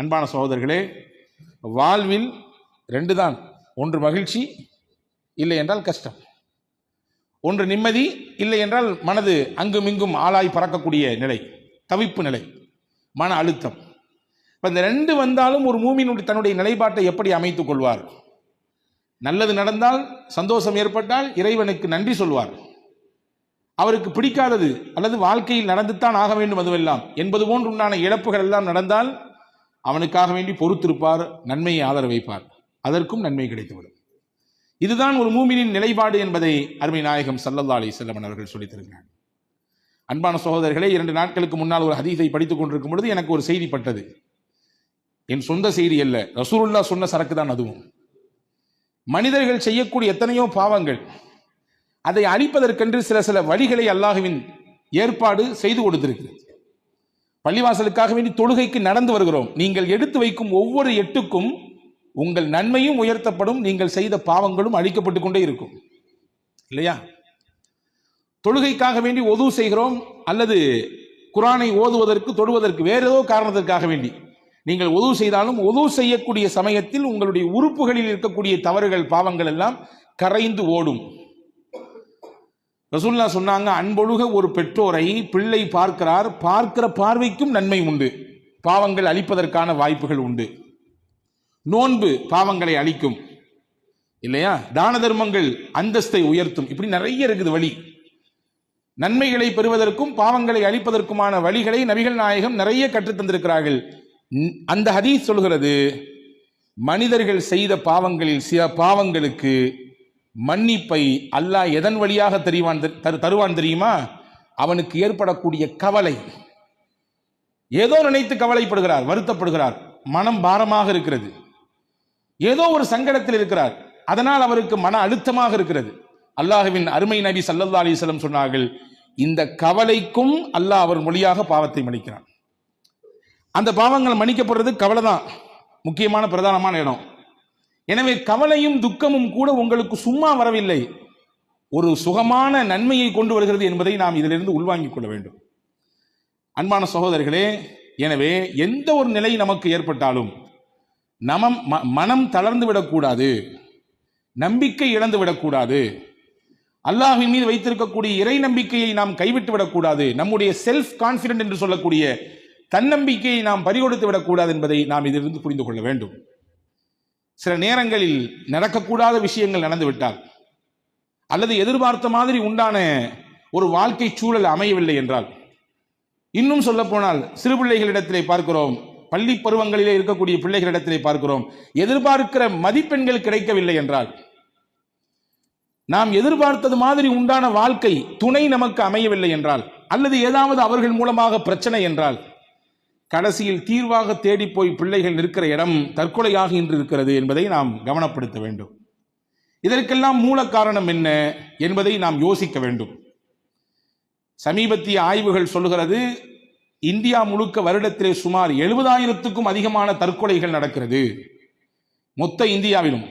அன்பான சகோதரர்களே வாழ்வில் ரெண்டு தான் ஒன்று மகிழ்ச்சி இல்லை என்றால் கஷ்டம். ஒன்று நிம்மதி இல்லை என்றால் மனது அங்கும் இங்கும் ஆளாய் பறக்கக்கூடிய நிலை தவிப்பு நிலை மன அழுத்தம். இப்போ இந்த ரெண்டு வந்தாலும் ஒரு மூமியினுடைய தன்னுடைய நிலைப்பாட்டை எப்படி அமைத்துக் கொள்வார்? நல்லது நடந்தால் சந்தோஷம் ஏற்பட்டால் இறைவனுக்கு நன்றி சொல்வார். அவருக்கு பிடிக்காதது அல்லது வாழ்க்கையில் நடந்துத்தான் ஆக வேண்டும் அதுவெல்லாம். என்பது போன்று உண்டான இழப்புகள் எல்லாம் நடந்தால் அவனுக்காக வேண்டி பொறுத்திருப்பார் நன்மையை ஆதரவைப்பார் அதற்கும் நன்மை கிடைத்துவிடும். இதுதான் ஒரு மூமினின் நிலைப்பாடு என்பதை அருமை நாயகம் சல்லல்லா அலி செல்லமன் அவர்கள் சொல்லித்தருகிறார் அன்பான சகோதரர்களே இரண்டு நாட்களுக்கு முன்னால் ஒரு ஹதீஸை படித்துக் கொண்டிருக்கும் பொழுது எனக்கு ஒரு செய்தி பட்டது. என் சொந்த செய்தி அல்ல ரசூலுல்லா சொன்ன சரக்கு தான் அதுவும். மனிதர்கள் செய்யக்கூடிய எத்தனையோ பாவங்கள் அதை அழிப்பதற்கென்று சில சில வழிகளை அல்லாஹுவின் ஏற்பாடு செய்து கொடுத்திருக்கிறது. பள்ளிவாசலுக்காக வேண்டி தொழுகைக்கு நடந்து வருகிறோம். நீங்கள் எடுத்து வைக்கும் ஒவ்வொரு எட்டுக்கும் உங்கள் நன்மையும் உயர்த்தப்படும் நீங்கள் செய்த பாவங்களும் அழிக்கப்பட்டு கொண்டே இருக்கும். இல்லையா? தொழுகைக்காக வேண்டி ஒது செய்கிறோம் அல்லது குரானை ஓதுவதற்கு தொடுவதற்கு வேறு ஏதோ காரணத்திற்காக வேண்டி. நீங்கள் உதவு செய்தாலும் உதவு செய்யக்கூடிய சமயத்தில் உங்களுடைய உறுப்புகளில் இருக்கக்கூடிய தவறுகள் பாவங்கள் எல்லாம் கரைந்து ஓடும். ரசூல்லா சொன்னாங்க அன்பொழுக ஒரு பெற்றோரை பிள்ளை பார்க்கிறார் பார்க்கிற பார்வைக்கும் நன்மை உண்டு. பாவங்கள் அழிப்பதற்கான வாய்ப்புகள் உண்டு. நோன்பு பாவங்களை அழிக்கும். இல்லையா? தான தர்மங்கள் அந்தஸ்தை உயர்த்தும். இப்படி நிறைய இருக்குது வழி. நன்மைகளை பெறுவதற்கும் பாவங்களை அழிப்பதற்குமான வழிகளை நபிகள் நாயகம் நிறைய கற்றுத் தந்திருக்கிறார்கள். அந்த ஹதீஸ் சொல்கிறது மனிதர்கள் செய்த பாவங்களில் சில பாவங்களுக்கு மன்னிப்பை அல்லாஹ் எதன் வழியாக தெரிவான் தரு- தருவான் தெரியுமா? அவனுக்கு ஏற்படக்கூடிய கவலை. ஏதோ நினைத்து கவலைப்படுகிறார் வருத்தப்படுகிறார் மனம் பாரமாக இருக்கிறது. ஏதோ ஒரு சங்கடத்தில் இருக்கிறார் அதனால் அவருக்கு மன அழுத்தமாக இருக்கிறது. அல்லாஹ்வின் அருமை நபி சல்லல்லா அலிஸ்லம் சொன்னார்கள் இந்த கவலைக்கும் அல்லாஹ் அவர் மொழியாக பாவத்தை மன்னிக்கிறான். அந்த பாவங்கள் மன்னிக்கப்படுறது கவலை தான் முக்கியமான பிரதானமான இடம். எனவே கவலையும் துக்கமும் கூட உங்களுக்கு சும்மா வரவில்லை. ஒரு சுகமான நன்மையை கொண்டு வருகிறது என்பதை நாம் இதிலிருந்து உள்வாங்கிக் கொள்ள வேண்டும். அன்பான சகோதரர்களே எனவே எந்த ஒரு நிலை நமக்கு ஏற்பட்டாலும் நமம் ம- மனம் தளர்ந்து விடக்கூடாது. நம்பிக்கை இழந்து விடக்கூடாது. அல்லாஹின் மீது வைத்திருக்கக்கூடிய இறை நம்பிக்கையை நாம் கைவிட்டு விடக்கூடாது. நம்முடைய செல்ஃப் கான்பிடன்ட் என்று சொல்லக்கூடிய தன்னம்பிக்கையை நாம் பறிகொடுத்து விடக்கூடாது என்பதை நாம் இதிலிருந்து புரிந்து கொள்ள வேண்டும். சில நேரங்களில் நடக்கக்கூடாத விஷயங்கள் நடந்துவிட்டால் அல்லது எதிர்பார்த்த மாதிரி உண்டான ஒரு வாழ்க்கை சூழல் அமையவில்லை என்றால் இன்னும் சொல்ல போனால் சிறு பிள்ளைகளிடத்திலே பார்க்கிறோம் பள்ளி பருவங்களிலே இருக்கக்கூடிய பிள்ளைகளிடத்திலே பார்க்கிறோம் எதிர்பார்க்கிற மதிப்பெண்கள் கிடைக்கவில்லை என்றால் நாம் எதிர்பார்த்தது மாதிரி உண்டான வாழ்க்கை துணை நமக்கு அமையவில்லை என்றால் அல்லது ஏதாவது அவர்கள் மூலமாக பிரச்சனை என்றால் கடைசியில் தீர்வாக தேடி போய் பிள்ளைகள் நிற்கிற இடம் தற்கொலையாக இன்று இருக்கிறது என்பதை நாம் கவனப்படுத்த வேண்டும். இதற்கெல்லாம் மூல காரணம் என்ன என்பதை நாம் யோசிக்க வேண்டும். சமீபத்திய ஆய்வுகள் சொல்லுகிறது இந்தியா முழுக்க வருடத்திலே சுமார் எழுபதாயிரத்துக்கும் அதிகமான தற்கொலைகள் நடக்கிறது. மொத்த இந்தியாவிலும்.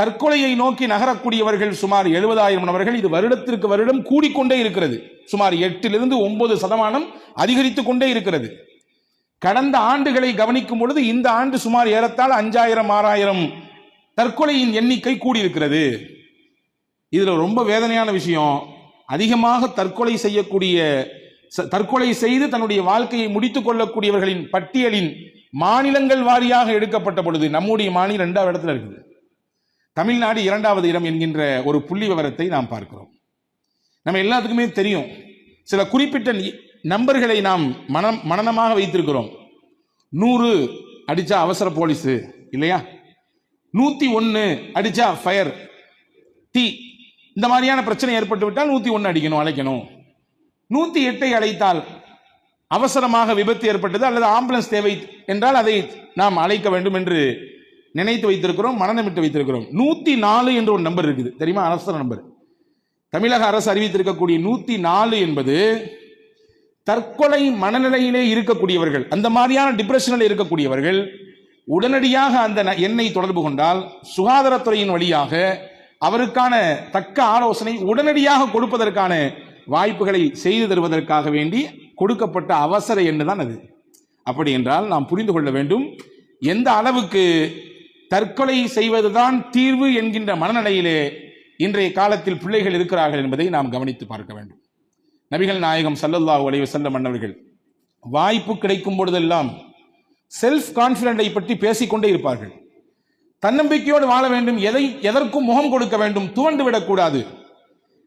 தற்கொலையை நோக்கி நகரக்கூடியவர்கள் சுமார் எழுபதாயிரம் நபர்கள் இது வருடத்திற்கு வருடம் கூடிக்கொண்டே இருக்கிறது. சுமார் எட்டிலிருந்து ஒன்பது சதமானம் அதிகரித்துக் கொண்டே இருக்கிறது. கடந்த ஆண்டுகளை கவனிக்கும் பொழுது இந்த ஆண்டு சுமார் ஏறத்தாழ அஞ்சாயிரம் ஆறாயிரம் தற்கொலையின் எண்ணிக்கை கூடியிருக்கிறது. இதுல ரொம்ப வேதனையான விஷயம். அதிகமாக தற்கொலை செய்யக்கூடிய ச- தற்கொலை செய்து தன்னுடைய வாழ்க்கையை முடித்துக் கொள்ளக்கூடியவர்களின் பட்டியலின் மாநிலங்கள் வாரியாக எடுக்கப்பட்ட பொழுது நம்முடைய மாநிலம் இரண்டாவது இடத்துல இருக்குது. தமிழ்நாடு இரண்டாவது இடம் என்கின்ற ஒரு புள்ளி விவரத்தை நாம் பார்க்கிறோம். நம்ம எல்லாத்துக்குமே தெரியும். சில குறிப்பிட்ட நம்பர்களை நாம் மனம் மனநமாக வைத்திருக்கிறோம். நூறு அடித்தா அவசர போலீஸு இல்லையா? நூற்றி ஒன்று அடித்தா ஃபயர் தீ. இந்த மாதிரியான பிரச்சனை ஏற்பட்டு விட்டால் நூற்றி ஒன்று அடிக்கணும் அழைக்கணும். நூற்றி எட்டை அழைத்தால் அவசரமாக விபத்து ஏற்பட்டது அல்லது ஆம்புலன்ஸ் தேவை என்றால் அதை நாம் அழைக்க வேண்டும் என்று நினைத்து வைத்திருக்கிறோம் மனநமிட்டு வைத்திருக்கிறோம். நூற்றி நாலு என்ற ஒரு நம்பர் இருக்குது. தெரியுமா? அவசர நம்பர். தமிழக அரசு அறிவித்திருக்கக்கூடிய நூற்றி நாலு என்பது தற்கொலை மனநிலையிலே இருக்கக்கூடியவர்கள் அந்த மாதிரியான டிப்ரெஷனில் இருக்கக்கூடியவர்கள் உடனடியாக அந்த ந- எண்ணை தொடர்பு கொண்டால் சுகாதாரத்துறையின் வழியாக அவருக்கான தக்க ஆலோசனை உடனடியாக கொடுப்பதற்கான வாய்ப்புகளை செய்து தருவதற்காக வேண்டி கொடுக்கப்பட்ட அவசர எண்ணு தான் அது. அப்படி என்றால் நாம் புரிந்து கொள்ள வேண்டும் எந்த அளவுக்கு தற்கொலை செய்வதுதான் தீர்வு என்கின்ற மனநிலையிலே இன்றைய காலத்தில் பிள்ளைகள் இருக்கிறார்கள் என்பதை நாம் கவனித்து பார்க்க வேண்டும். நபிகள் நாயகம் ஸல்லல்லாஹு அலைஹி செல்ல மன்னவர்கள் வாய்ப்பு கிடைக்கும் பொழுதெல்லாம் செல்ஃப் கான்ஃபிடண்டை பற்றி பேசிக்கொண்டே இருப்பார்கள். தன்னம்பிக்கையோடு வாழ வேண்டும் எதை எதற்கும் முகம் கொடுக்க வேண்டும் துவண்டு விடக்கூடாது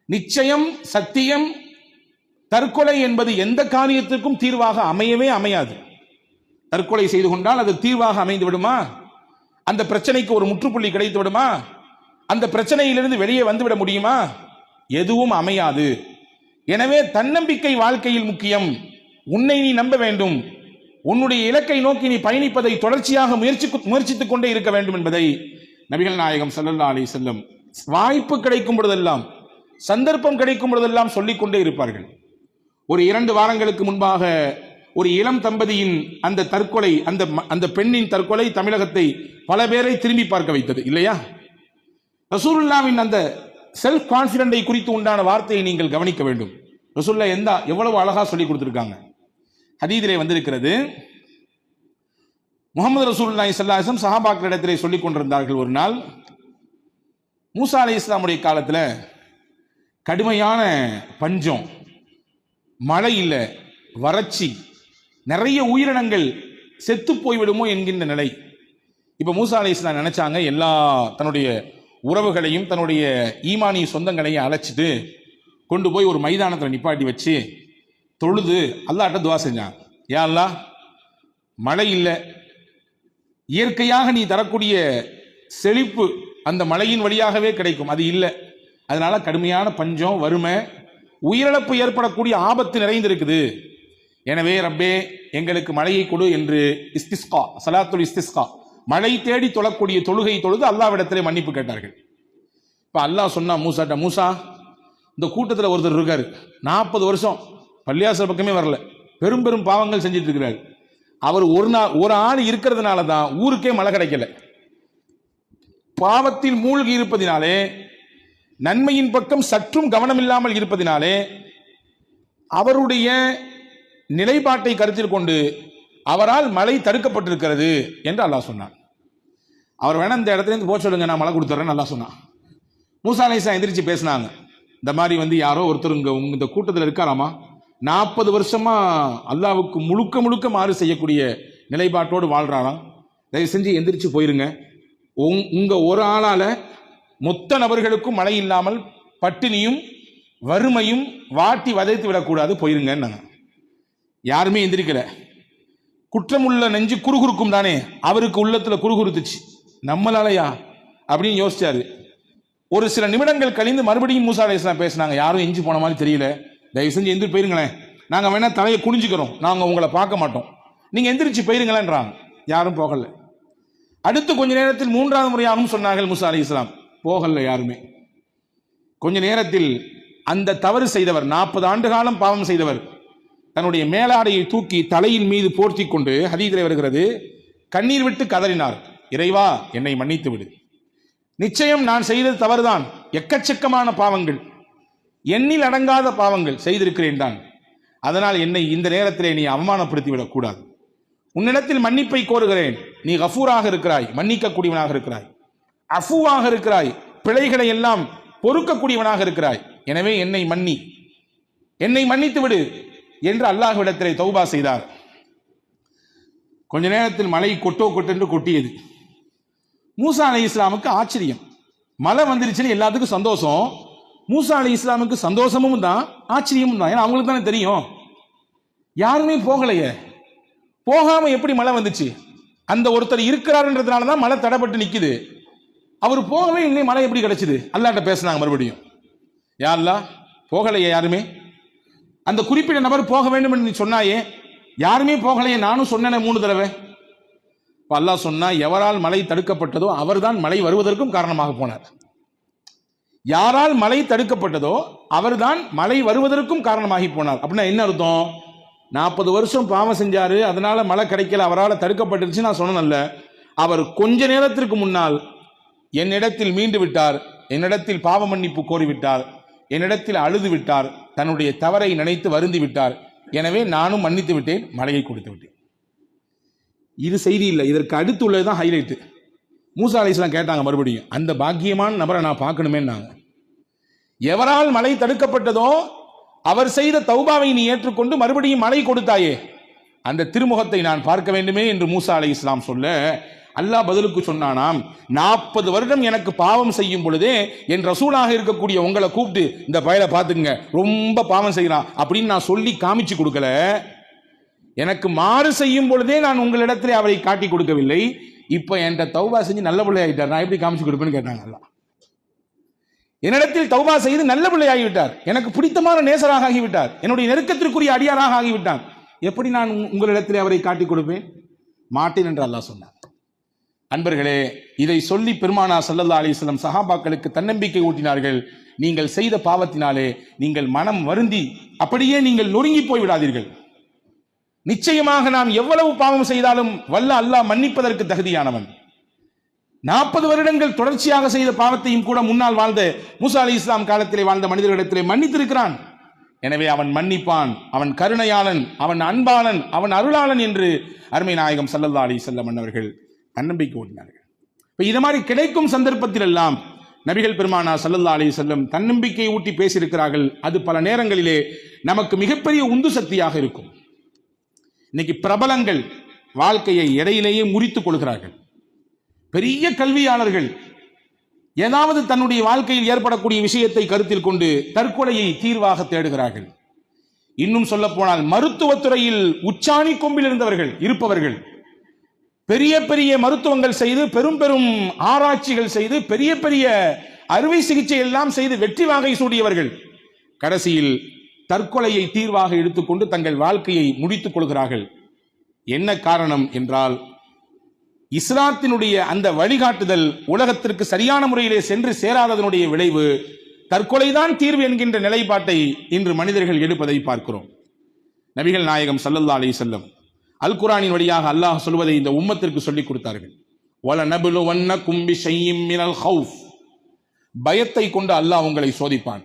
நிச்சயம் சத்தியம் தற்கொலை என்பது எந்த காரியத்திற்கும் தீர்வாக அமையவே அமையாது. தற்கொலை செய்து கொண்டால் அது தீர்வாக அமைந்து விடுமா? அந்த பிரச்சனைக்கு ஒரு முற்றுப்புள்ளி கிடைத்து விடுமா? அந்த பிரச்சனையிலிருந்து வெளியே வந்துவிட முடியுமா? எதுவும் அமையாது. எனவே தன்னம்பிக்கை வாழ்க்கையில் முக்கியம். உன்னை நீ நம்ப வேண்டும். உன்னுடைய இலக்கை நோக்கி நீ பயணிப்பதை தொடர்ச்சியாக முயற்சி முயற்சித்துக் கொண்டே இருக்க வேண்டும் என்பதை நபிகள் நாயகம் சல்லல்லா அலி செல்லம் வாய்ப்பு கிடைக்கும் பொழுதெல்லாம் சந்தர்ப்பம் கிடைக்கும் பொழுதெல்லாம் சொல்லிக்கொண்டே இருப்பார்கள். ஒரு இரண்டு வாரங்களுக்கு முன்பாக ஒரு இளம் தம்பதியின் அந்த தற்கொலை அந்த ம- அந்த பெண்ணின் தற்கொலை தமிழகத்தை பல பேரை திரும்பி பார்க்க வைத்தது இல்லையா? ரசூலுல்லாவின் அந்த செல்ஃப் கான்பிடண்டை குறித்து உண்டான வார்த்தையை நீங்கள் கவனிக்க வேண்டும். ரசூல்ல எந்த எவ்வளவு அழகா சொல்லி கொடுத்துருக்காங்க. ஹதீதிலே வந்திருக்கிறது முகமது ரசூல்லாய் சல்லாஹம் அலைஹி இடத்திலே சஹாபாக்களிடத்திலே சொல்லிக் கொண்டிருந்தார்கள் ஒரு நாள். மூசா அலி இஸ்லாமுடைய காலத்தில் கடுமையான பஞ்சம் மழை இல்லை வறட்சி நிறைய உயிரினங்கள் செத்து போய்விடுமோ என்கின்ற நிலை. இப்போ மூசா அலி இஸ்லாம் நினைச்சாங்க எல்லா தன்னுடைய உறவுகளையும் தன்னுடைய ஈமானிய சொந்தங்களையும் அழைச்சிட்டு கொண்டு போய் ஒரு மைதானத்தில் நிப்பாட்டி வச்சு தொழுது அல்லாட்ட துவா செஞ்சான். யா அல்லா மழை இல்லை. இயற்கையாக நீ தரக்கூடிய செழிப்பு அந்த மழையின் வழியாகவே கிடைக்கும். அது இல்லை. அதனால கடுமையான பஞ்சம் வறுமை உயிரிழப்பு ஏற்படக்கூடிய ஆபத்து நிறைந்திருக்குது. எனவே ரப்பே எங்களுக்கு மழையை கொடு என்று இஸ்திஸ்கா சலாத்துல் இஸ்திஸ்கா மழை தேடி தொழக்கூடிய தொழுகை தொழுது அல்லாவிடத்திலே மன்னிப்பு கேட்டார்கள். இப்போ அல்லாஹ் சொன்னா மூசாட்ட மூசா இந்த கூட்டத்தில் ஒருத்தர் இருக்காரு. நாற்பது வருஷம் பள்ளியாசல் பக்கமே வரல. பெரும் பெரும் பாவங்கள் செஞ்சுட்டு இருக்கிறார். அவர் ஒரு நாள் ஒரு ஆள் இருக்கிறதுனால தான் ஊருக்கே மழை கிடைக்கல. பாவத்தில் மூழ்கி இருப்பதினாலே நன்மையின் பக்கம் சற்றும் கவனமில்லாமல் இருப்பதினாலே அவருடைய நிலைப்பாட்டை கருத்தில் கொண்டு அவரால் மழை தடுக்கப்பட்டிருக்கிறது என்று அல்லாஹ் சொன்னான். அவர் வேணா இந்த இடத்துலேருந்து போக சொல்லுங்க நான் மழை கொடுத்துட்றேன் நல்லா சொன்னான். மூசா அலைசா எந்திரிச்சு பேசினாங்க. இந்த மாதிரி வந்து யாரோ ஒருத்தர் இங்கே உங்க இந்த கூட்டத்தில் இருக்காராமா? நாற்பது வருஷமா அல்லாவுக்கு முழுக்க முழுக்க மாறு செய்யக்கூடிய நிலைப்பாட்டோடு வாழ்றாராம். தயவு செஞ்சு எந்திரிச்சு போயிருங்க. உங் உங்கள் ஒரு ஆளால் மொத்த நபர்களுக்கும் மழை இல்லாமல் பட்டினியும் வறுமையும் வாட்டி வதைத்து விடக்கூடாது போயிருங்கன்னாங்க யாருமே எந்திரிக்கல. குற்றமுள்ள நெஞ்சு குறுகுறுக்கும் தானே அவருக்கு உள்ளத்தில் குறுகுறுத்துச்சு. நம்மளாலயா? அப்படின்னு யோசிச்சாரு. ஒரு சில நிமிடங்கள் கழிந்து மறுபடியும் மூசா அலையாம் பேசினாங்க. யாரும் எஞ்சி போன மாதிரி தெரியல. தயவு செஞ்சு எந்திரி போயிருங்களேன். நாங்கள் வேணா தலையை குனிஞ்சுக்கிறோம். நாங்கள் உங்களை பார்க்க மாட்டோம். நீங்கள் எந்திரிச்சு போயிருங்களேன்றாங்க. யாரும் போகல. அடுத்து கொஞ்ச நேரத்தில் மூன்றாவது முறையாகவும் சொன்னார்கள் மூசா அலைஹிஸ்ஸலாம் போகல யாருமே. கொஞ்ச நேரத்தில் அந்த தவறு செய்தவர் நாற்பது ஆண்டு காலம் பாவம் செய்தவர் தன்னுடைய மேலாடையை தூக்கி தலையின் மீது போர்த்தி கொண்டு ஹதீதிலே வருகிறது கண்ணீர் விட்டு கதறினார். இறைவா என்னை மன்னித்து விடு. நிச்சயம் நான் செய்தது தவறுதான். எக்கச்சக்கமான பாவங்கள். எண்ணில் அடங்காத பாவங்கள் செய்திருக்கிறேன் தான் அதனால் என்னை இந்த நேரத்திலே நீ அவமானப்படுத்தி விடக்கூடாது உன்னிடத்தில் மன்னிப்பை கோருகிறேன். நீ கஃபூராக இருக்கிறாய் மன்னிக்கக்கூடியவனாக இருக்கிறாய். அஃபூவாக இருக்கிறாய் பிழைகளை எல்லாம் பொறுக்கக்கூடியவனாக இருக்கிறாய். எனவே என்னை மன்னி. என்னை மன்னித்து விடு என்று அல்லாஹ்விடத்திலே தௌபா செய்தார். கொஞ்ச நேரத்தில் மழை கொட்டோ கொட்டென்று கொட்டியது. மூசா அலி இஸ்லாமுக்கு ஆச்சரியம். மழை வந்துருச்சுன்னு எல்லாத்துக்கும் சந்தோஷம். மூசா அலி இஸ்லாமுக்கு சந்தோஷமும் தான் ஆச்சரியமும் தான். ஏன்னா அவங்களுக்கு தானே தெரியும். யாருமே போகலையே. போகாம எப்படி மழை வந்துச்சு? அந்த ஒருத்தர் இருக்கிறாருன்றதுனால தான் மழை தடைப்பட்டு நிற்குது அவர் போகவே இல்லை மழை எப்படி கிடைச்சிது? அல்லாட்ட பேசுனாங்க மறுபடியும். யாருலா போகலையே யாருமே? அந்த குறிப்பிட்ட நபர் போக வேண்டும் என்று நீ சொன்னாயே. யாருமே போகலையே நானும் சொன்னேனே மூணு தடவை. இப்ப அல்லாஹ் சொன்னா எவரால் மழை தடுக்கப்பட்டதோ அவர்தான் மழை வருவதற்கும் காரணமாக போனார். யாரால் மழை தடுக்கப்பட்டதோ அவர்தான் மழை வருவதற்கும் காரணமாகி போனார். அப்படின்னா என்ன அர்த்தம்? நாற்பது வருஷம் பாவம் செஞ்சாரு அதனால மழை கிடைக்கல அவரால் தடுக்கப்பட்டுருச்சு நான் சொன்னல அவர் கொஞ்ச நேரத்திற்கு முன்னால் என்னிடத்தில் மீண்டு விட்டார் என்னிடத்தில் பாவ மன்னிப்பு கோரிவிட்டார் என்னிடத்தில் அழுது விட்டார் தன்னுடைய தவறை நினைத்து வருந்தி விட்டார். எனவே நானும் மன்னித்து விட்டேன் மழையை கொடுத்து விட்டேன். இது செய்தி இல்லை. இதற்கு அடுத்து உள்ளது தான் ஹைலைட்டு மூசா அலிஸ்லாம் கேட்டாங்க மறுபடியும். அந்த பாக்கியமான நபரை நான் பார்க்கணுமேன்னாங்க. எவரால் மழை தடுக்கப்பட்டதோ அவர் செய்த தௌபாவை நீ ஏற்றுக்கொண்டு மறுபடியும் மழை கொடுத்தாயே. அந்த திருமுகத்தை நான் பார்க்க வேண்டுமே என்று மூசா அலை இஸ்லாம் சொல்ல அல்லாஹ் பதிலுக்கு சொன்னானாம் நாற்பது வருடம் எனக்கு பாவம் செய்யும் பொழுதே என் ரசூலாக இருக்கக்கூடிய உங்களை கூப்பிட்டு இந்த பயலை பார்த்துங்க ரொம்ப பாவம் செய்கிறான் அப்படின்னு நான் சொல்லி காமிச்சு கொடுக்கல. எனக்கு மாறு செய்யும் பொழுதே நான் உங்களிடத்திலே அவரை காட்டி கொடுக்கவில்லை. இப்போ என்கிட்ட தௌபா செஞ்சு நல்ல பிள்ளை ஆகிட்டார் நான் எப்படி காமிச்சு கொடுப்பேன்னு கேட்டாங்க அல்லாஹ். என்னிடத்தில் தௌபா செய்து நல்ல பிள்ளை ஆகிவிட்டார் எனக்கு பிடித்தமான நேசராக ஆகிவிட்டார். என்னுடைய நெருக்கத்திற்குரிய அடியாராக ஆகிவிட்டான் எப்படி நான் உங்க- உங்களிடத்தில் அவரை காட்டிக் கொடுப்பேன்? மாட்டேன் என்று அல்லாஹ் சொன்னார் அன்பர்களே இதை சொல்லி பெருமானா சல்லல்லா அலிஸ்லம் சஹாபாக்களுக்கு தன்னம்பிக்கை ஊட்டினார்கள். நீங்கள் செய்த பாவத்தினாலே நீங்கள் மனம் வருந்தி அப்படியே நீங்கள் நொறுங்கி போய் விடாதீர்கள். நிச்சயமாக நாம் எவ்வளவு பாவம் செய்தாலும் வல்ல அல்லாஹ் மன்னிப்பதற்கு தகுதியானவன். நாற்பது வருடங்கள் தொடர்ச்சியாக செய்த பாவத்தையும் கூட முன்னால் வாழ்ந்த மூசா அலி இஸ்லாம் காலத்திலே வாழ்ந்த மனிதர்களிடத்திலே மன்னித்திருக்கிறான். எனவே அவன் மன்னிப்பான் அவன் கருணையாளன் அவன் அன்பாளன் அவன் அருளாளன் என்று அருமை நாயகம் சல்லல்லா அலி செல்லம் அவர்கள் தன்னம்பிக்கை ஓட்டினார்கள். இப்போ இது மாதிரி கிடைக்கும் சந்தர்ப்பத்தில் எல்லாம் நபிகள் பெருமானா சல்லல்லா அலி செல்லம் தன்னம்பிக்கை ஊட்டி பேசியிருக்கிறார்கள். அது பல நேரங்களிலே நமக்கு மிகப்பெரிய உந்து சக்தியாக இருக்கும். இன்னைக்கு பிரபலங்கள் வாழ்க்கையை இடையிலேயே முறித்துக் கொள்கிறார்கள். பெரிய கல்வியாளர்கள் ஏதாவது தன்னுடைய வாழ்க்கையில் ஏற்படக்கூடிய விஷயத்தை கருத்தில் கொண்டு தற்கொலையை தீர்வாக தேடுகிறார்கள். இன்னும் சொல்ல போனால் மருத்துவத்துறையில் உச்சாணி கொம்பில் இருந்தவர்கள் இருப்பவர்கள். பெரிய பெரிய மருத்துவங்கள் செய்து பெரும் பெரும் ஆராய்ச்சிகள் செய்து பெரிய பெரிய அறுவை சிகிச்சை எல்லாம் செய்து வெற்றி வாகை சூடியவர்கள் கடைசியில் தற்கொலையை தீர்வாக எடுத்துக்கொண்டு தங்கள் வாழ்க்கையை முடித்துக் கொள்கிறார்கள். என்ன காரணம் என்றால் இஸ்லாத்தினுடைய அந்த வழிகாட்டுதல் உலகத்திற்கு சரியான முறையிலே சென்று சேராததனுடைய விளைவு தற்கொலைதான் தீர்வு என்கின்ற நிலைப்பாட்டை இன்று மனிதர்கள் எடுப்பதை பார்க்கிறோம். நபிகள் நாயகம் சல்லல்லா அலி செல்லம் அல் குரானின் வழியாக அல்லாஹ் சொல்வதை இந்த உம்மத்திற்கு சொல்லிக் கொடுத்தார்கள். வல நபுலு வண்ண கும்பி ஷையும் பயத்தை கொண்டு அல்லாஹ் உங்களை சோதிப்பான்.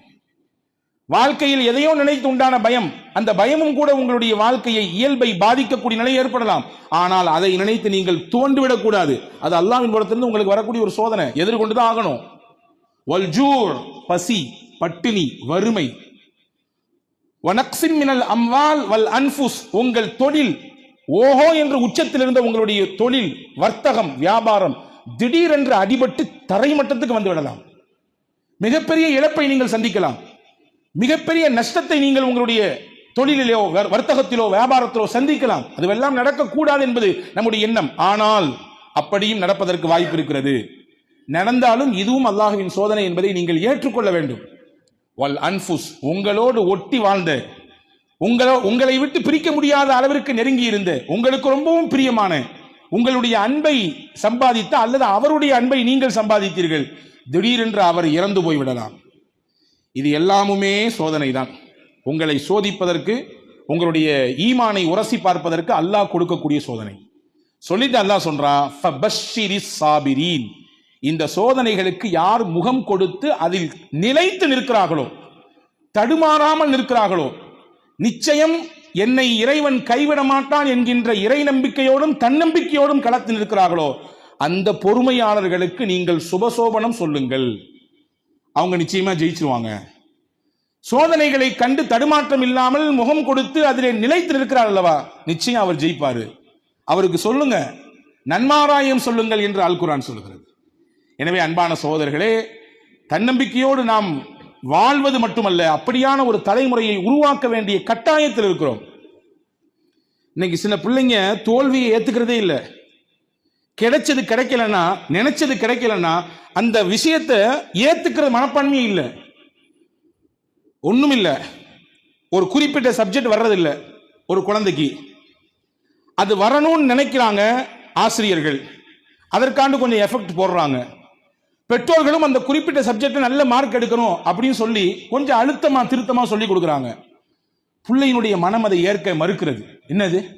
வாழ்க்கையில் எதையோ நினைத்து உண்டான பயம் அந்த பயமும் கூட உங்களுடைய வாழ்க்கையை இயல்பை பாதிக்கக்கூடிய நிலை ஏற்படலாம். ஆனால் அதை நினைத்து நீங்கள் துவண்டுவிடக் கூடாது. அது அல்லாவின் புறத்திலிருந்து உங்களுக்கு வரக்கூடிய ஒரு சோதனை. எதிர்கொண்டு தான் ஆகணும். வல்ஜூர் பசி பட்டினி வறுமை. வனக்சின் மினல் அம்வால் வல் அன்புஸ் உங்கள் தொழில் ஓஹோ என்று உச்சத்தில் இருந்த உங்களுடைய தொழில் வர்த்தகம் வியாபாரம் திடீரென்று அடிபட்டு தரைமட்டத்துக்கு வந்து விடலாம். மிகப்பெரிய இழப்பை நீங்கள் சந்திக்கலாம். மிகப்பெரிய நஷ்டத்தை நீங்கள் உங்களுடைய தொழிலிலோ வர்- வர்த்தகத்திலோ வியாபாரத்திலோ சந்திக்கலாம். அதுவெல்லாம் நடக்கக்கூடாது என்பது நம்முடைய எண்ணம். ஆனால் அப்படியும் நடப்பதற்கு வாய்ப்பு இருக்கிறது. நடந்தாலும் இதுவும் அல்லாஹுவின் சோதனை என்பதை நீங்கள் ஏற்றுக்கொள்ள வேண்டும். வல் அன்ஃபுஸ் உங்களோடு ஒட்டி வாழ்ந்த உங்களோ உங்களை விட்டு பிரிக்க முடியாத அளவிற்கு நெருங்கி இருந்த உங்களுக்கு ரொம்பவும் பிரியமான உங்களுடைய அன்பை சம்பாதித்த அல்லது அவருடைய அன்பை நீங்கள் சம்பாதித்தீர்கள் திடீரென்று அவர் இறந்து போய்விடலாம் இது எல்லாமுமே சோதனை தான் உங்களை சோதிப்பதற்கு உங்களுடைய ஈமானை உரசி பார்ப்பதற்கு அல்லாஹ் கொடுக்கக்கூடிய சோதனை. சொல்லிட்டு அல்லாஹ் சொல்றான் சாபிரீன் இந்த சோதனைகளுக்கு யார் முகம் கொடுத்து அதில் நிலைத்து நிற்கிறார்களோ தடுமாறாமல் நிற்கிறார்களோ நிச்சயம் என்னை இறைவன் கைவிட மாட்டான் என்கின்ற இறை நம்பிக்கையோடும் தன்னம்பிக்கையோடும் களத்தில் நிற்கிறார்களோ அந்த பொறுமையாளர்களுக்கு நீங்கள் சுபசோபனம் சொல்லுங்கள். அவங்க நிச்சயமா ஜெயிச்சிருவாங்க. சோதனைகளை கண்டு தடுமாற்றம் இல்லாமல் முகம் கொடுத்து அதிலே நிலைத்து நிற்கிறார் அல்லவா? நிச்சயம் அவர் ஜெயிப்பாரு. அவருக்கு சொல்லுங்க. நன்மாராயம் சொல்லுங்கள் என்று அல்குரான் சொல்கிறது எனவே அன்பான சோதர்களே தன்னம்பிக்கையோடு நாம் வாழ்வது மட்டுமல்ல அப்படியான ஒரு தலைமுறையை உருவாக்க வேண்டிய கட்டாயத்தில் இருக்கிறோம். இன்னைக்கு சில பிள்ளைங்க தோல்வியை ஏத்துக்கிறதே இல்லை. கிடைச்சது கிடைக்கலன்னா நினைச்சது கிடைக்கலன்னா அந்த விஷயத்தை ஏத்துக்கிற மனப்பான்மையே இல்லை. ஒன்றும் இல்லை. ஒரு குறிப்பிட்ட சப்ஜெக்ட் வர்றதில்லை ஒரு குழந்தைக்கு. அது வரணும்னு நினைக்கிறாங்க ஆசிரியர்கள். அதற்காண்டு கொஞ்சம் எஃபெக்ட் போடுறாங்க. பெற்றோர்களும் அந்த குறிப்பிட்ட சப்ஜெக்ட்ல நல்ல மார்க் எடுக்கணும் அப்படின்னு சொல்லி கொஞ்சம் அழுத்தமாக திருத்தமாக சொல்லி கொடுக்குறாங்க. பிள்ளையினுடைய மனம் அதை ஏற்க மறுக்கிறது. என்னது?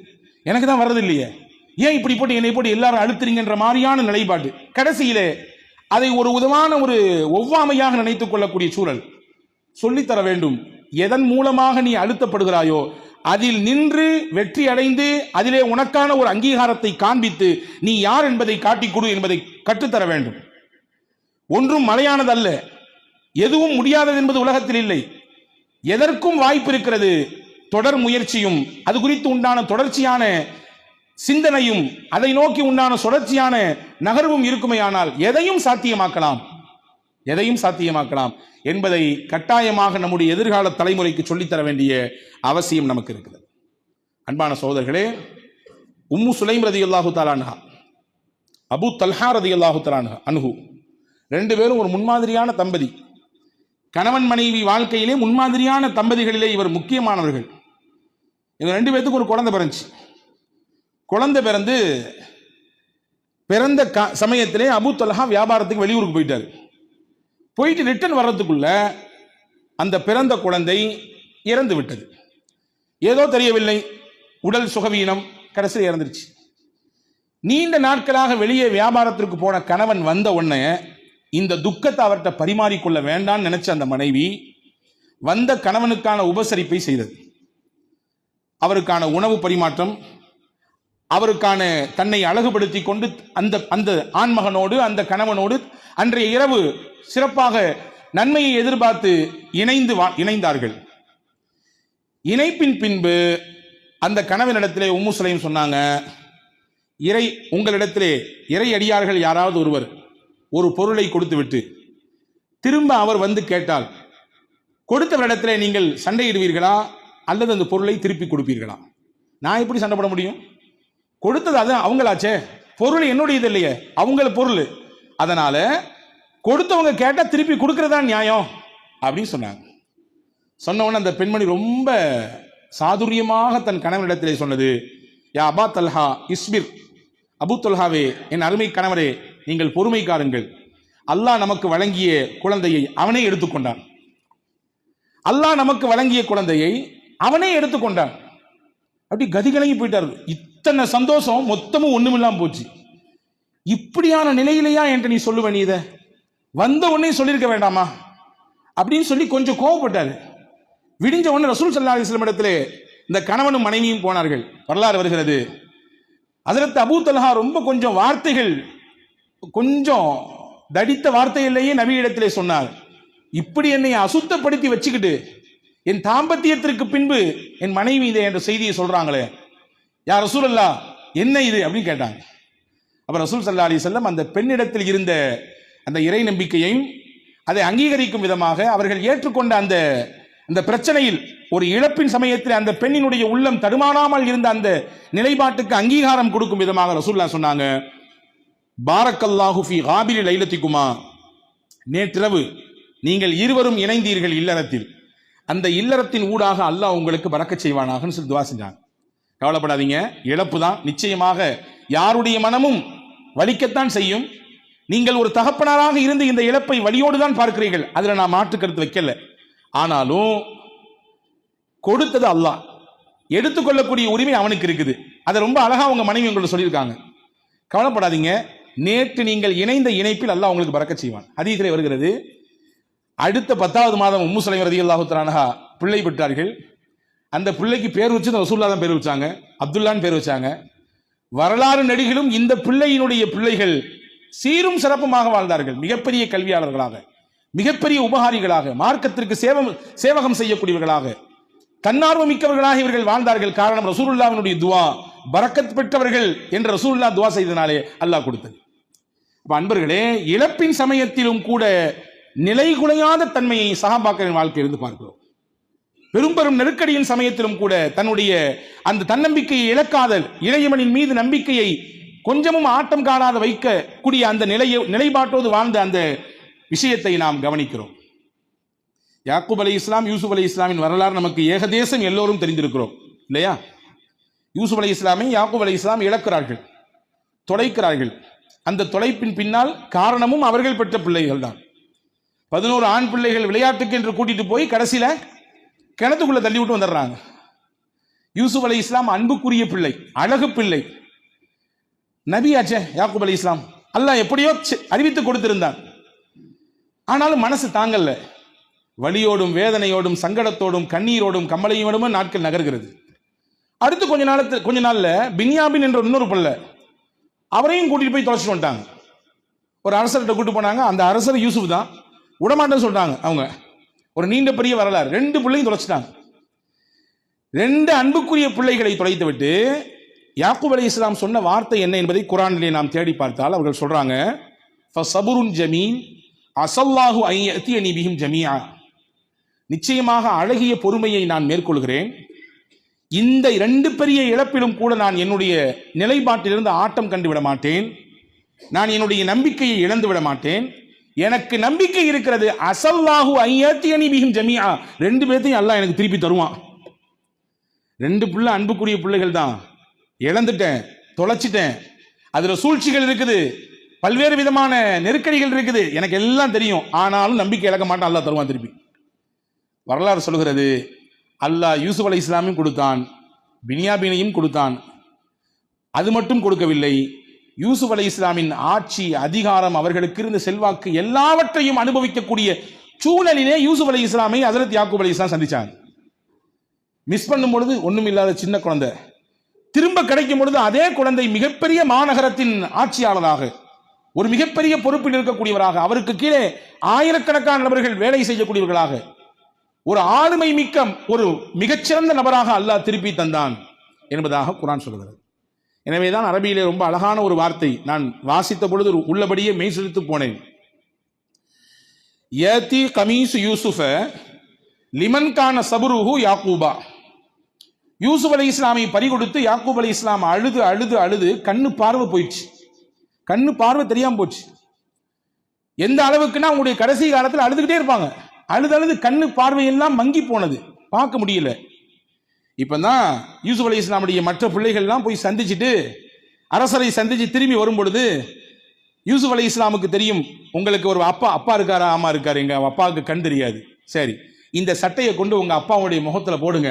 எனக்கு தான் வர்றது இல்லையே ஏன் இப்படி போட்டு என்னை போட்டு எல்லாரும் அழுத்துறீங்கன்ற மாதிரியான நிலைப்பாடு. கடைசியிலே அதை ஒரு விதமான ஒரு ஒவ்வாமையாக நினைத்துக் கொள்ளக்கூடிய சூழல். சொல்லித்தர வேண்டும். எதன் மூலமாக நீ அழுத்தப்படுகிறாயோ அதில் நின்று வெற்றி அடைந்து அதிலே உனக்கான ஒரு அங்கீகாரத்தை காண்பித்து நீ யார் என்பதை காட்டிக் கொடு என்பதை கற்றுத்தர வேண்டும். ஒன்றும் மலையானதல்ல. எதுவும் முடியாதது என்பது உலகத்தில் இல்லை. எதற்கும் வாய்ப்பு இருக்கிறது. தொடர் முயற்சியும் அது குறித்து உண்டான தொடர்ச்சியான சிந்தனையும் அதை நோக்கி உண்டான சுழற்சியான நகர்வும் இருக்குமேயானால் எதையும் சாத்தியமாக்கலாம்? எதையும் சாத்தியமாக்கலாம் என்பதை கட்டாயமாக நம்முடைய எதிர்கால தலைமுறைக்கு சொல்லித்தர வேண்டிய அவசியம் நமக்கு இருக்கிறது. அன்பான சோதர்களே உம்மு சுலைம் ரதி அல்லாஹு தாலான்ஹா அபு தல்ஹா ரதி அல்லாஹு தாலான்ஹா அனுகு ரெண்டு பேரும் ஒரு முன்மாதிரியான தம்பதி. கணவன் மனைவி வாழ்க்கையிலே முன்மாதிரியான தம்பதிகளிலே இவர் முக்கியமானவர்கள். இவர் ரெண்டு பேர்த்துக்கு ஒரு குழந்தை பிறந்துச்சு. குழந்தை பிறந்து பிறந்த க சமயத்திலே அபு வியாபாரத்துக்கு வெளியூருக்கு போயிட்டார். போயிட்டு ரிட்டர்ன் வர்றதுக்குள்ள அந்த பிறந்த குழந்தை இறந்து விட்டது. ஏதோ தெரியவில்லை. உடல் சுகவீனம் கடைசியில் இறந்துருச்சு. நீண்ட நாட்களாக வெளியே வியாபாரத்திற்கு போன கணவன் வந்த உடனே இந்த துக்கத்தை அவர்கிட்ட பரிமாறிக்கொள்ள வேண்டாம்னு நினைச்ச அந்த மனைவி வந்த கணவனுக்கான உபசரிப்பை செய்தது. அவருக்கான உணவு பரிமாற்றம் அவருக்கான தன்னை அழகுபடுத்தி கொண்டு அந்த அந்த ஆண்மகனோடு அந்த கணவனோடு அன்றைய இரவு சிறப்பாக நன்மையை எதிர்பார்த்து இணைந்து வா- இணைந்தார்கள். இணைப்பின் பின்பு அந்த கணவனிடத்திலே உம்மு சுலைம் சொன்னாங்க இறை உங்களிடத்திலே இறை அடியார்கள் யாராவது ஒருவர் ஒரு பொருளை கொடுத்துவிட்டு திரும்ப அவர் வந்து கேட்டால் கொடுத்தவரிடத்திலே நீங்கள் சண்டையிடுவீர்களா? அல்லது அந்த பொருளை திருப்பி கொடுப்பீர்களா? நான் எப்படி சண்டை போட முடியும்? கொடுத்தது அது அவங்களாச்சே. பொருள் என்னுடைய இது இல்லையே. அவங்கள பொருள். அதனால கொடுத்தவங்க கேட்டால் திருப்பி கொடுக்கறதா நியாயம்? அப்படின்னு சொன்னாங்க. சொன்னவொன்னே அந்த பெண்மணி ரொம்ப சாதுரியமாக தன் கணவனிடத்திலே சொன்னது யா அபா தல்ஹா இஸ்பிர். அபு தொல்ஹாவே என் அருமை கணவரே நீங்கள் பொறுமைக்காரங்கள் அல்லாஹ் நமக்கு வழங்கிய குழந்தையை அவனே எடுத்துக்கொண்டான். அல்லாஹ் நமக்கு வழங்கிய குழந்தையை அவனே எடுத்துக்கொண்டான். அப்படி கதிகலங்கி போயிட்டாரு. இத்தனை சந்தோஷம் மொத்தமும் ஒண்ணுமில்லாம போச்சு. இப்படியான நிலையிலையா என்கிட்ட நீ சொல்லுவ நீ இதை? வந்த உடனே சொல்லியிருக்க வேண்டாமா? அப்படின்னு சொல்லி கொஞ்சம் கோவப்பட்டாரு. விடிஞ்ச உடனே ரசூல் சல்லா அலிஸ்லம் இடத்துல இந்த கணவனும் மனைவியும் போனார்கள். வரலாறு வருகிறது. அதற்கு அபூ தல்ஹா ரொம்ப கொஞ்சம் வார்த்தைகள் கொஞ்சம் தடித்த வார்த்தையிலேயே நபியிடத்திலே சொன்னார். இப்படி என்னை அசுத்தப்படுத்தி வச்சுக்கிட்டு என் தாம்பத்தியத்திற்கு பின்பு என் மனைவி இதை என்ற செய்தியை சொல்றாங்களே. யார் ரசூல் அல்லா என்ன இது அப்படின்னு கேட்டாங்க. அப்ப ரசூல் சல்லா அலி செல்லம் அந்த பெண்ணிடத்தில் இருந்த அந்த இறை நம்பிக்கையையும் அதை அங்கீகரிக்கும் விதமாக அவர்கள் ஏற்றுக்கொண்ட அந்த அந்த பிரச்சனையில் ஒரு இழப்பின் சமயத்தில் அந்த பெண்ணினுடைய உள்ளம் தடுமாறாமல் இருந்த அந்த நிலைப்பாட்டுக்கு அங்கீகாரம் கொடுக்கும் விதமாக ரசூல்லா சொன்னாங்க. பாரக்கல்லாஹு ஃபி காபிலி லைலத்திக்குமா நேற்றிரவு நீங்கள் இருவரும் இணைந்தீர்கள் இல்லறத்தில். அந்த இல்லறத்தின் ஊடாக அல்லாஹ் உங்களுக்கு பறக்க செய்வானாகன்னு சொல்லி துவா செஞ்சாங்க. கவலைப்படாதீங்க. இழப்பு தான். நிச்சயமாக யாருடைய மனமும் வலிக்கத்தான் செய்யும். நீங்கள் ஒரு தகப்பனாராக இருந்து இந்த இழப்பை வழியோடு தான் பார்க்கிறீர்கள். அதில் நான் மாற்று கருத்து வைக்கல. ஆனாலும் கொடுத்தது அல்லாஹ். எடுத்துக்கொள்ளக்கூடிய உரிமை அவனுக்கு இருக்குது. அதை ரொம்ப அழகாக அவங்க மனைவி உங்களை சொல்லியிருக்காங்க. கவலைப்படாதீங்க. நேற்று நீங்கள் இணைந்த இணைப்பில் அல்லாஹ் உங்களுக்கு பறக்க செய்வான். ஹதீஸிலே வருகிறது அடுத்த பத்தாவது மாதம் உம்மு சலைம் ரதி அல்லாஹுத்தரானஹா பிள்ளை பெற்றார்கள். அந்த பிள்ளைக்கு பேர் வச்சு இந்த ரசூல்லா தான் பேர் வச்சாங்க. அப்துல்லான்னு பேர் வச்சாங்க. வரலாறு நடிகளும் இந்த பிள்ளையினுடைய பிள்ளைகள் சீரும் சிறப்புமாக வாழ்ந்தார்கள். மிகப்பெரிய கல்வியாளர்களாக மிகப்பெரிய உபகாரிகளாக மார்க்கத்திற்கு சேவம் சேவகம் செய்யக்கூடியவர்களாக தன்னார்வ மிக்கவர்களாக இவர்கள் வாழ்ந்தார்கள். காரணம் ரசூலுல்லாவினுடைய துவா பரக்கத் பெற்றவர்கள் என்று ரசூல்லா துவா செய்தனாலே அல்லாஹ் கொடுத்தது. அன்பர்களே இழப்பின் சமயத்திலும் கூட நிலைகுலையாத தன்மையை சகாபாக்களின் வாழ்க்கையிலிருந்து பார்க்கிறோம். பெரும் பெரும் நெருக்கடியின் சமயத்திலும் கூட தன்னுடைய அந்த தன்னம்பிக்கையை இழக்காதல் இளையவனின் மீது நம்பிக்கையை கொஞ்சமும் ஆட்டம் காணாத வைக்கக்கூடிய அந்த நிலையை நிலைப்பாட்டோடு வாழ்ந்த அந்த விஷயத்தை நாம் கவனிக்கிறோம். யாக்கூப் அலி இஸ்லாம் யூசுப் அலி இஸ்லாமின் வரலாறு நமக்கு ஏகதேசம் எல்லோரும் தெரிந்திருக்கிறோம் இல்லையா? யூசுப் அலி இஸ்லாமை யாக்கூப் அலி இஸ்லாம் இழக்கிறார்கள் தொலைக்கிறார்கள். அந்த தொலைப்பின் பின்னால் காரணமும் அவர்கள் பெற்ற பிள்ளைகள் தான் பதினோரு ஆண் பிள்ளைகள் விளையாட்டுக்கு என்று கூட்டிட்டு போய் கடைசியில கிணத்துக்குள்ள தள்ளி விட்டு வந்துடுறாங்க. யூசுப் அலி இஸ்லாம் அன்புக்குரிய பிள்ளை அழகு பிள்ளை. நபியாச்சே யாக்கூப் அலி இஸ்லாம். அல்லாஹ் எப்படியோ அறிவித்து கொடுத்திருந்தான் ஆனாலும் மனசு தாங்கல்ல. வலியோடும் வேதனையோடும் சங்கடத்தோடும் கண்ணீரோடும் கம்மலையோடும் நாட்கள் நகர்கிறது. அடுத்து கொஞ்ச நாளத்து கொஞ்ச நாள்ல பின்யாபின் என்ற இன்னொரு பிள்ளை அவரையும் கூட்டிட்டு போய் தொலைச்சிட்டு வந்துட்டாங்க. ஒரு அரசர்கிட்ட கூட்டு போனாங்க. அந்த அரசர் யூசுப் தான். விடமாட்டேன்னு சொல்றாங்க அவங்க. ஒரு நீண்ட பெரிய வரலாறு. ரெண்டு பிள்ளையும் தொலைச்சிட்டாங்க. ரெண்டு அன்புக்குரிய பிள்ளைகளை தொலைத்து விட்டு யாக்கூப் அலி இஸ்லாம் சொன்ன வார்த்தை என்ன என்பதை குரானிலே நாம் தேடி பார்த்தால் அவர்கள் சொல்றாங்க ஃபசபுருன் ஜமீன் அசல்லாஹு ஐயத்தியனி பிஹிம் ஜமீஆ. நிச்சயமாக அழகிய பொறுமையை நான் மேற்கொள்கிறேன். இந்த இரண்டு பெரிய இழப்பிலும் கூட நான் என்னுடைய நிலைப்பாட்டிலிருந்து ஆட்டம் கண்டு விட மாட்டேன். நான் என்னுடைய நம்பிக்கையை இழந்து விட மாட்டேன். எனக்கு நம்பிக்கை இருக்கிறது. அசல்லாஹு ஐயத்தியனி பிஹிம் ஜமியா ரெண்டு பேர்த்தையும் அல்லாஹ் எனக்கு திருப்பி தருவான். ரெண்டு பிள்ளை அன்புக்குரிய பிள்ளைகள் தான். இழந்துட்டேன் தொலைச்சிட்டேன். அதில் சூழ்ச்சிகள் இருக்குது. பல்வேறு விதமான நெருக்கடிகள் இருக்குது. எனக்கு எல்லாம் தெரியும். ஆனாலும் நம்பிக்கை இழக்க மாட்டேன் அல்லாஹ் தருவான் திருப்பி. வரலாறு சொல்கிறது அல்லாஹ் யூசுப் அலை இஸ்லாமையும் கொடுத்தான் பினியாபினையும் கொடுத்தான். அது மட்டும் கொடுக்கவில்லை. யூசுப் அலை இஸ்லாமின் ஆட்சி அதிகாரம் அவர்களுக்கு இருந்த செல்வாக்கு எல்லாவற்றையும் அனுபவிக்கக்கூடிய சூழலிலே யூசுப் அலி இஸ்லாமை ஹசரத் யாக்கூப் அலி இஸ்லாம் சந்திச்சாங்க. மிஸ் பண்ணும் பொழுது ஒன்றும் இல்லாத சின்ன குழந்தை. திரும்ப கிடைக்கும் பொழுது அதே குழந்தை மிகப்பெரிய மாநகரத்தின் ஆட்சியாளராக ஒரு மிகப்பெரிய பொறுப்பில் இருக்கக்கூடியவராக அவருக்கு கீழே ஆயிரக்கணக்கான நபர்கள் வேலை செய்யக்கூடியவர்களாக ஒரு ஆளுமை மிக்க ஒரு மிகச்சிறந்த நபராக அல்லாஹ் திருப்பி தந்தான் என்பதாக குரான் சொல்கிறது. எனவேதான் அரபியிலே ரொம்ப அழகான ஒரு வார்த்தை. நான் வாசித்த பொழுது உள்ளபடியே மெய் செலுத்து போனேன். ஏத்தி கமீசு யூசுஃப லிமன் கான சபுருஹு யாக்கூபா. யூசுப் அலி இஸ்லாமை பறிகொடுத்து யாக்கூப் அலை இஸ்லாம் அழுது அழுது அழுது கண்ணு பார்வை போயிடுச்சு. கண்ணு பார்வை தெரியாம போச்சு. எந்த அளவுக்குன்னா அவங்களுடைய கடைசி காலத்தில் அழுதுகிட்டே இருப்பாங்க. அழுது அழுது கண்ணு பார்வையெல்லாம் மங்கி போனது. பார்க்க முடியல. இப்பதான் யூசுப் அலி இஸ்லாமுடைய மற்ற பிள்ளைகள்லாம் போய் சந்திச்சுட்டு அரசரை சந்திச்சு திரும்பி வரும் பொழுது யூசுப் அலி இஸ்லாமுக்கு தெரியும் உங்களுக்கு ஒரு அப்பா அப்பா இருக்காரா ஆமா இருக்காரு எங்க அப்பாவுக்கு கண் தெரியாது. சரி இந்த சட்டையை கொண்டு உங்க அப்பாவுடைய முகத்துல போடுங்க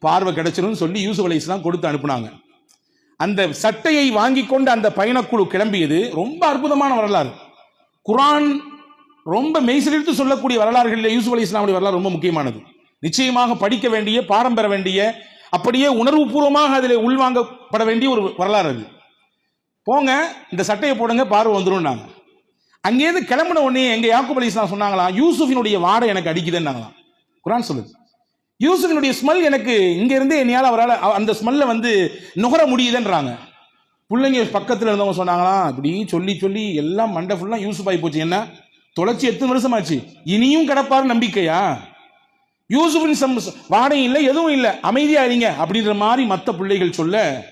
பார்வை கிடைச்சிடும் சொல்லி யூசுப் அலி இஸ்லாம் கொடுத்து அனுப்புனாங்க. அந்த சட்டையை வாங்கி கொண்டு அந்த பயணக்குழு கிளம்பியது ரொம்ப அற்புதமான வரலாறு. குரான் ரொம்ப மெய்சிலிருந்து சொல்லக்கூடிய வரலாறுகளில் யூசுப் அலி இஸ்லாமுடைய வரலாறு ரொம்ப முக்கியமானது. நிச்சயமாக படிக்க வேண்டிய பாடம் பெற வேண்டிய அப்படியே உணர்வுபூர்வமாக அதில் உள்வாங்கப்பட வேண்டிய ஒரு வரலாறு அது. போங்க இந்த சட்டையை போடுங்க பார்வை வந்துரும்னாங்க. அங்கேருந்து கிளம்பின உடனே எங்கள் யாக்குப் அலி இஸ்லாம் சொன்னாங்களாம் யூசுஃபினுடைய வாடை எனக்கு அடிக்குதுன்னாங்களாம். குரான் சொல்லுது. யூசுஃபினுடைய ஸ்மெல் எனக்கு இங்கேருந்து என்னையால் அவரால் அந்த ஸ்மெல்ல வந்து நுகர முடியுதுன்றாங்க. பிள்ளைங்க பக்கத்தில் இருந்தவங்க சொன்னாங்களாம் இப்படி சொல்லி சொல்லி எல்லாம் மண்டை ஃபுல்லாக யூஸ் ஆகி போச்சு. என்ன? தொலைச்சி எத்தனை வருஷமாச்சு? இனியும் கிடப்பாரு நம்பிக்கையா? யூசுஃபின் சம் வாடகை இல்லை எதுவும் இல்லை. அமைதியா இருங்க அப்படின்ற மாதிரி மற்ற பிள்ளைகள் சொல்ல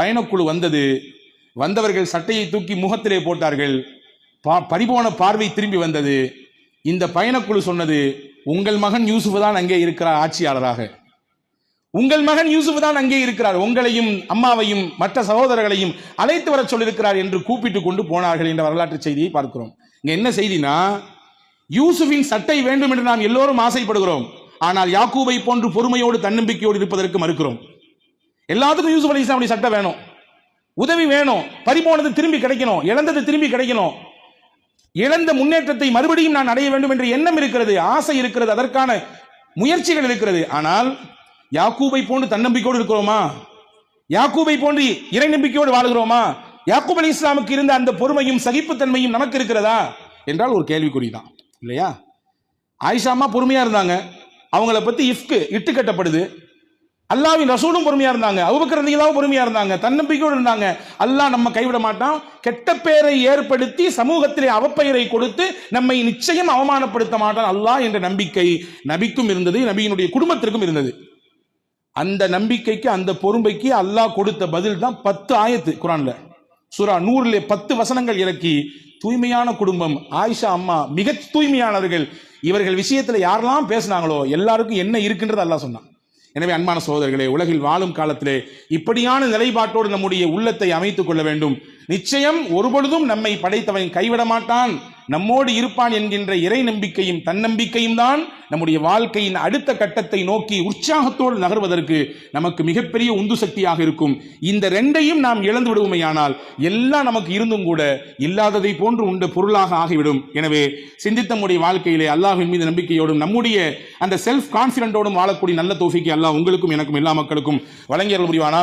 பயணக்குழு வந்தது. வந்தவர்கள் சட்டையை தூக்கி முகத்திலே போட்டார்கள். பா- பறிபோன பார்வை திரும்பி வந்தது. இந்த பயணக்குழு சொன்னது உங்கள் மகன் யூசுஃப் தான் அங்கே இருக்கிறார் ஆட்சியாளராக. உங்கள் மகன் யூசுஃப் தான் அங்கே இருக்கிறார். உங்களையும் அம்மாவையும் மற்ற சகோதரர்களையும் அழைத்து வரச் சொல்லியிருக்கிறார் என்று கூப்பிட்டு கொண்டு போனார்கள் என்ற வரலாற்று செய்தியை பார்க்கிறோம். இங்கே என்ன செய்தினா யூசுஃபின் சட்டை வேண்டும் என்று நாம் எல்லோரும் ஆசைப்படுகிறோம். ஆனால் யாக்கூபை போன்று பொறுமையோடு தன்னம்பிக்கையோடு இருப்பதற்கு மறுக்கிறோம். எல்லாத்துக்கும் யூசுப் அலி இஸ்லாமுடைய சட்டை வேணும். உதவி வேணும். பறிபோனது திரும்பி கிடைக்கணும். இழந்தது திரும்பி கிடைக்கணும். இழந்த முன்னேற்றத்தை மறுபடியும் நான் அடைய வேண்டும் என்ற எண்ணம் இருக்கிறது. ஆசை இருக்கிறது. அதற்கான முயற்சிகள் இருக்கிறது. ஆனால் யாக்கூபை போன்று தன்னம்பிக்கையோடு இருக்கிறோமா? யாக்கூபை போன்று இறை நம்பிக்கையோடு வாழுகிறோமா? யாக்கூப் அலி இஸ்லாமுக்கு இருந்த அந்த பொறுமையும் சகிப்புத்தன்மையும் நமக்கு இருக்கிறதா? என்றால் ஒரு கேள்விக்குறி தான் இல்லையா? ஆயிஷா அம்மா இருந்தாங்க. அவங்கள பற்றி இஃப்க்கு இட்டு கட்டப்படுது. அல்லாவின் ரசூலும் பொறுமையா இருந்தாங்க. அபுபக்கர் பொறுமையாக பொறுமையா இருந்தாங்க. தன்னம்பிக்கையோடு இருந்தாங்க. அல்லாஹ் நம்ம கைவிட மாட்டான். கெட்ட பெயரை ஏற்படுத்தி சமூகத்திலே அவப்பெயரை கொடுத்து நம்மை நிச்சயம் அவமானப்படுத்த மாட்டான் அல்லாஹ் என்ற நம்பிக்கை நபிக்கும் இருந்தது நபியினுடைய குடும்பத்திற்கும் இருந்தது. அந்த நம்பிக்கைக்கு அந்த பொறுமைக்கு அல்லாஹ் கொடுத்த பதில் தான் பத்து ஆயத்து குரான்ல. சுரா நூறிலே பத்து வசனங்கள் இறக்கி தூய்மையான குடும்பம் ஆயிஷா அம்மா மிக தூய்மையானவர்கள் இவர்கள் விஷயத்துல யாரெல்லாம் பேசினாங்களோ எல்லாருக்கும் என்ன இருக்குன்றது அல்லா சொன்னான். எனவே அன்பான சகோதரர்களே உலகில் வாழும் காலத்திலே இப்படியான நிலைப்பாட்டோடு நம்முடைய உள்ளத்தை அமைத்துக் கொள்ள வேண்டும். நிச்சயம் ஒருபொழுதும் நம்மை படைத்தவன் கைவிட மாட்டான். நம்மோடு இருப்பான் என்கின்ற இறை நம்பிக்கையும் தன்னம்பிக்கையும் தான் நம்முடைய வாழ்க்கையின் அடுத்த கட்டத்தை நோக்கி உற்சாகத்தோடு நகர்வதற்கு நமக்கு மிகப்பெரிய உந்து சக்தியாக இருக்கும். இந்த ரெண்டையும் நாம் இழந்து விடுவோமையானால் எல்லாம் நமக்கு இருந்தும் கூட இல்லாததை போன்று உண்ட பொருளாக ஆகிவிடும். எனவே சிந்தித்த நம்முடைய வாழ்க்கையிலே அல்லாஹின் மீது நம்பிக்கையோடும் நம்முடைய அந்த செல்ஃப் கான்பிடண்டோடும் வாழக்கூடிய நல்ல தோஃபிக்கு அல்லாஹ் உங்களுக்கும் எனக்கும் எல்லா மக்களுக்கும் வழங்கியல் முடிவானா